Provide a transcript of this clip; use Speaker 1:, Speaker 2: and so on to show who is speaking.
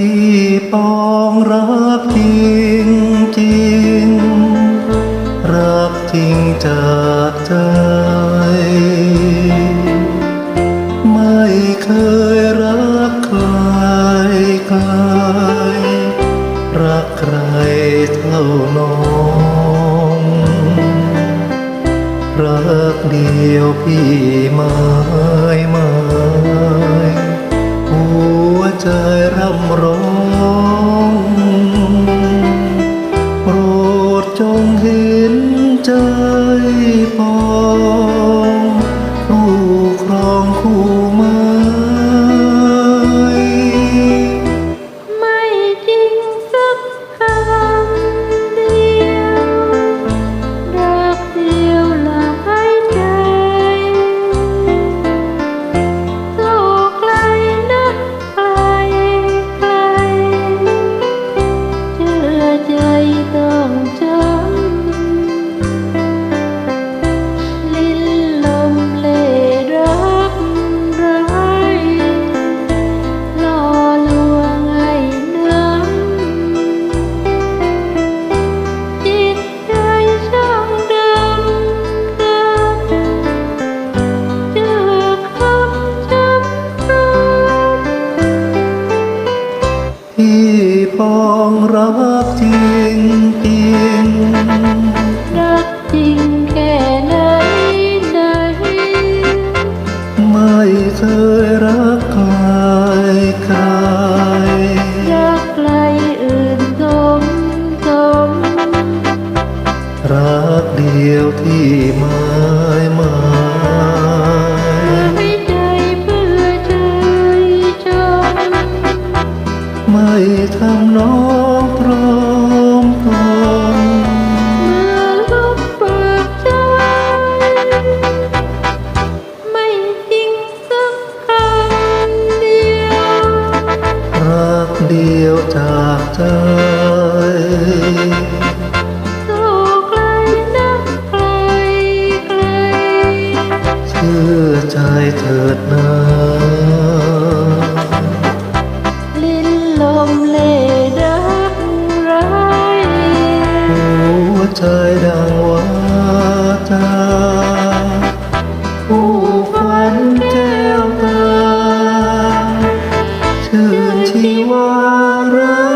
Speaker 1: พี่ปองรักจริงจริง รักจริงจากใจ ไม่เคยรักใค
Speaker 2: รใครรักใครเท่าน้องรักเดียวพี่ไม่ไม่ วใจร่ำร้
Speaker 1: องโปรดจง
Speaker 2: เห็น
Speaker 1: ใจ เคยรักใครใคร
Speaker 2: รักใครอื่นสมสม
Speaker 1: รักเดียวที่หมายหมาย
Speaker 2: ให้ใจเพื่อใจจม
Speaker 1: ไม่ทำน้อง ใจ
Speaker 2: ชื่อใจเถิ
Speaker 1: ดนา
Speaker 2: ลิ้นลมเลดักไร
Speaker 1: หัวใจดังวา
Speaker 2: จาผู้ฝันแก้วตา
Speaker 1: ชื่นชีวารา